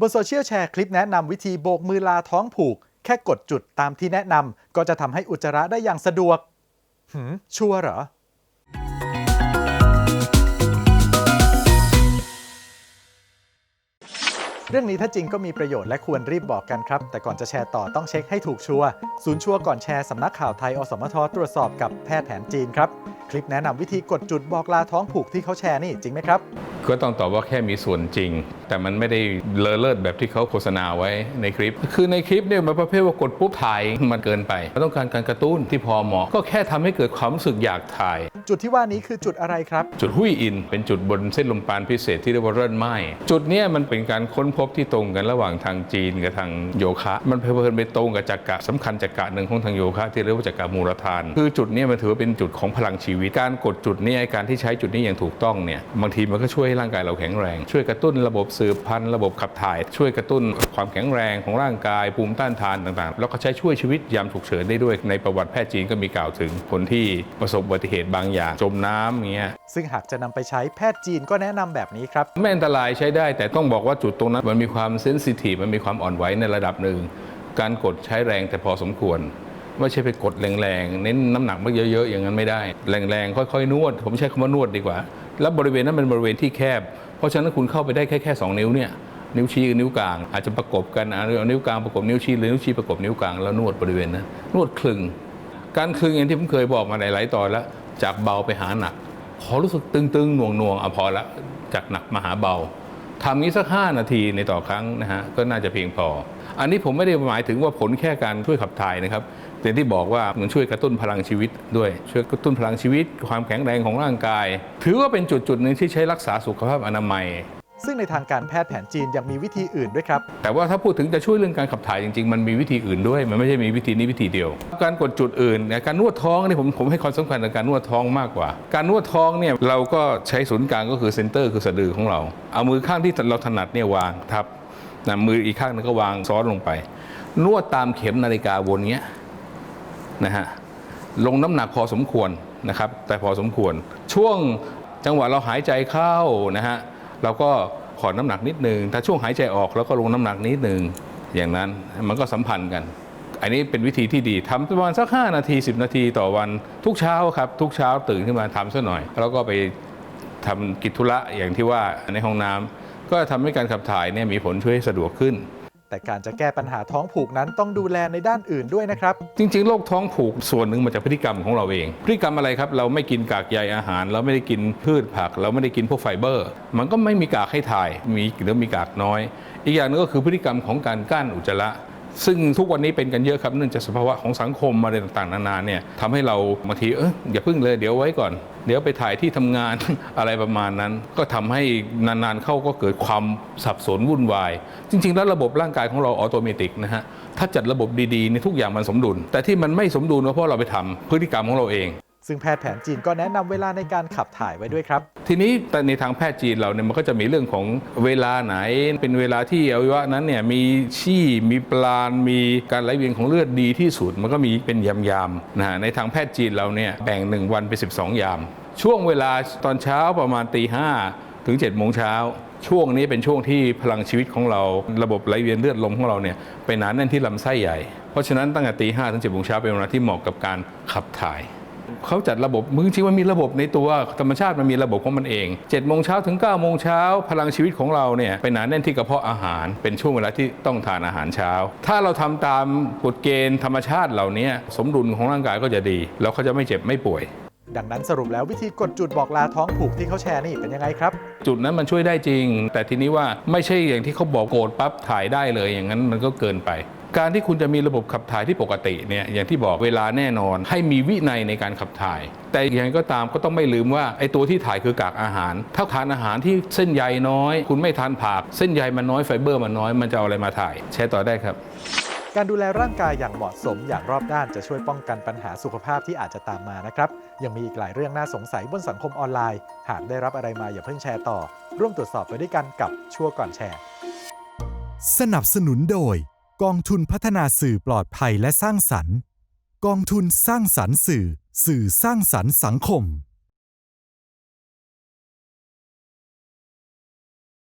บนโซเชียลแชร์คลิปแนะนำวิธีโบกมือลาท้องผูก แค่กดจุดตามที่แนะนำก็จะทำให้อุจจาระได้อย่างสะดวก หืม ชัวร์เหรอเรื่องนี้ถ้าจริงก็มีประโยชน์และควรรีบบอกกันครับ แต่ก่อนจะแชร์ต่อต้องเช็คให้ถูกชัวร์ศูนย์ชัวร์ก่อนแชร์สำนักข่าวไทย อสมทตรวจสอบกับแพทย์แผนจีนครับ คลิปแนะนำวิธีกดจุดบอกลาท้องผูกที่เขาแชร์นี่จริงไหมครับ ก็ต้องตอบว่าแค่มีส่วนจริง แต่มันไม่ได้เลอเลิศแบบที่เขาโฆษณาไว้ในคลิป คือในคลิปเนี่ยมันประเภทว่ากดปุ๊บถ่ายมันเกินไปเราต้องการการกระตุ้นที่พอเหมาะ ก็แค่ทำให้เกิดความรู้สึกอยากถ่าย จุดที่ว่านี้คือจุดอะไรครับ จุดหุยอิน เป็นจุดบนเส้นลมปราณพิเศษที่เรียกว่าเริ่นไหมจุดเนี้ยมันเป็นการค้นพบที่ตรงกันระหว่างทางจีนกับทางโยคะ มันเพลินไปตรงกับจักระสำคัญจักระหนึ่งของทางโยคะ ที่เรียกว่าจักระมูลฐาน คือจุดเนี้ยมันถือว่าเป็นจุดของพลังชีวิต การกดจุดเนี้ยการที่ใช้จุดนี้อย่างถูกต้องเนี่ยบางทีมันก็ช่วยให้ร่างกายเราแข็งแรง ช่วยกระตุ้นระบบสืบพันธุ์ระบบขับถ่าย ช่วยกระตุ้นความแข็งแรงของร่างกายภูมิต้านทานต่างๆ แล้วก็ใช้ช่วยชีวิตยามฉุกเฉินได้ด้วย ในประวัติแพทย์จีนก็มีกล่าวถึงคนที่ประสบอุบัติเหตุบางอย่างจมน้ำอย่างเงี้ยซึ่งหากจะนำไปใช้แพทย์จีนก็แนะนำแบบนี้ครับไม่อันตรายใช้ได้ แต่ต้องบอกว่าจุดตรงนั้นมันมีความเซนซิทีฟมันมีความอ่อนไหวในระดับหนึ่งการกดใช้แรงแต่พอสมควรไม่ใช่ไปกดแรงๆ เน้นน้ำหนักมันเยอะๆ อย่างนั้นไม่ได้ แรงๆ ค่อยๆ นวด ผมใช้คำว่านวดดีกว่า แล้วบริเวณนั้นเป็นบริเวณที่แคบ เพราะฉะนั้นคุณเข้าไปได้แค่แค่สองนิ้วเนี่ยนิ้วชี้กับนิ้วกลาง อาจจะประกบกันเอานิ้วกลางประกบนิ้วชี้หรือนิ้วชี้ประกบนิ้วกลางแล้วนวดบริเวณนั้นนวดคลึง การคลึงอย่างที่ผมเคยบอกมาหลายๆตอนแล้ว จากเบาไปหาหนัก ขอรู้สึกตึงๆหน่วงๆวงๆอะพอละจากหนักมาหาเบา ทำนี้สัก 5 นาทีในต่อครั้งนะฮะก็น่าจะเพียงพอ อันนี้ผมไม่ได้หมายถึงว่าผลแค่การช่วยขับถ่ายนะครับแต่ที่บอกว่ามันช่วยกระตุ้นพลังชีวิตด้วย ช่วยกระตุ้นพลังชีวิต ความแข็งแรงของร่างกาย ถือว่าเป็นจุดจุดๆหนึ่งที่ใช้รักษาสุขภาพอนามัย ซึ่งในทางการแพทย์แผนจีนยังมีวิธีอื่นด้วยครับ แต่ว่าถ้าพูดถึงจะช่วยเรื่องการขับถ่ายจริงๆ มันมีวิธีอื่นด้วย มันไม่ใช่มีวิธีนี้วิธีเดียว การกดจุดอื่นเนี่ยการนวดท้องนี่ผมผมให้ความสำคัญกับการนวดท้องมากกว่า การนวดท้องเนี่ยเราก็ใช้ศูนย์กลางก็คือเซนเตอร์คือสะดือของเรา เอามือข้างที่เราถนัดเนี่ยวางทับนะมืออีกข้างนึงก็วางซ้อนลงไป นวดตามเข็มนาฬิกาวนเงี้ยนะฮะลงน้ำหนักพอสมควรนะครับ แต่พอสมควรช่วงจังหวะเราหายใจเข้านะฮะเราก็ ผ่อนน้ำหนักนิดนึง ถ้าช่วงหายใจออกแล้วก็ลงน้ำหนักนิดนึง อย่างนั้นมันก็สัมพันธ์กัน อันนี้เป็นวิธีที่ดีทำประมาณสัก 5 นาที 10 นาทีต่อวันทุกเช้าครับ ทุกเช้าตื่นขึ้นมาทำซะหน่อย แล้วก็ไปทำกิจธุระอย่างที่ว่าในห้องน้ำก็ทำให้การขับถ่ายเนี่ยมีผลช่วยสะดวกขึ้น แต่การจะแก้ปัญหาท้องผูกนั้นต้องดูแลในด้านอื่นด้วยนะครับ จริงๆ โรคท้องผูกส่วนหนึ่งมาจากพฤติกรรมของเราเอง พฤติกรรมอะไรครับ เราไม่กินกากใยอาหาร เราไม่ได้กินพืชผัก เราไม่ได้กินพวกไฟเบอร์ มันก็ไม่มีกากให้ถ่าย มีหรือมีกากน้อย อีกอย่างหนึงก็คือพฤติกรรมของการกั้นอุจจาระ ซึ่งทุกวันนี้เป็นกันเยอะครับเนื่องจากสภาวะของสังคมอะไรต่างๆ นานาเนี่ยทำให้เราบางทีเอออย่าพึ่งเลยเดี๋ยวไว้ก่อน เดี๋ยวไปถ่ายที่ทำงาน อะไรประมาณนั้น ก็ทำให้นานๆเข้าก็เกิดความสับสนวุ่นวาย จริง ๆ แล้วระบบร่างกายของเราออโตเมติกนะฮะถ้าจัดระบบดีๆในทุกอย่างมันสมดุล แต่ที่มันไม่สมดุลก็เพราะเราไปทำพฤติกรรมของเราเอง ซึ่งแพทย์แผนจีนก็แนะนำเวลาในการขับถ่ายไว้ด้วยครับ ทีนี้แต่ในทางแพทย์จีนเราเนี่ยมันก็จะมีเรื่องของเวลาไหน เป็นเวลาที่อวัยวะนั้นเนี่ยมีชี่มีปราณมีการไหลเวียนของเลือดดีที่สุดมันก็มีเป็นยามๆนะฮะในทางแพทย์จีนเราเนี่ยแบ่ง 1 วันเป็น 12 ยาม ช่วงเวลาตอนเช้าประมาณตีห้าถึง7จ็ดโมงเช้าช่วงนี้เป็นช่วงที่พลังชีวิตของเรา ระบบไหลเวียนเลือดลมของเราเนี่ยไปหนาแน่นที่ลำไส้ใหญ่ เพราะฉะนั้นตั้งแต่ตีห้าถึงเจ็ดโมงเช้าเป็นเวลาที่เหมาะกับการขับถ่าย เขาจัดระบบมึงจริงๆมันมีระบบในตัวธรรมชาติมันมีระบบของมันเอง7จ็ดโมงเช้าถึง9ก้าโมงเช้าพลังชีวิตของเราเนี่ยไปหนาแน่นที่กระเพาะอาหาร เป็นช่วงเวลาที่ต้องทานอาหารเช้า ถ้าเราทำตามกฎเกณฑ์ธรรมชาติเหล่านี้สมดุลของร่างกายก็จะดี แล้วเขาจะไม่เจ็บไม่ป่วยดังนั้นสรุปแล้ววิธีกดจุดบอกลาท้องผูกที่เขาแชร์นี่เป็นยังไงครับ จุดนั้นมันช่วยได้จริง แต่ทีนี้ว่าไม่ใช่อย่างที่เขาบอกโกรธปั๊บถ่ายได้เลยอย่างนั้นมันก็เกินไป การที่คุณจะมีระบบขับถ่ายที่ปกติเนี่ยอย่างที่บอกเวลาแน่นอน ให้มีวินัยในการขับถ่าย แต่อย่างไรก็ตามก็ต้องไม่ลืมว่าไอ้ตัวที่ถ่ายคือกากอาหาร ถ้าทานอาหารที่เส้นใยน้อย คุณไม่ทานผักเส้นใยมันน้อยไฟเบอร์มันน้อยมันจะเอาอะไรมาถ่าย แชร์ต่อได้ครับการดูแลร่างกายอย่างเหมาะสมอย่างรอบด้านจะช่วยป้องกันปัญหาสุขภาพที่อาจจะตามมานะครับ ยังมีอีกหลายเรื่องน่าสงสัยบนสังคมออนไลน์ หากได้รับอะไรมาอย่าเพิ่งแชร์ต่อ ร่วมตรวจสอบไปด้วยกันกับชั่วก่อนแชร์ สนับสนุนโดย กองทุนพัฒนาสื่อปลอดภัยและสร้างสรรค์ กองทุนสร้างสรรค์สื่อ สื่อสร้างสรรค์สังคม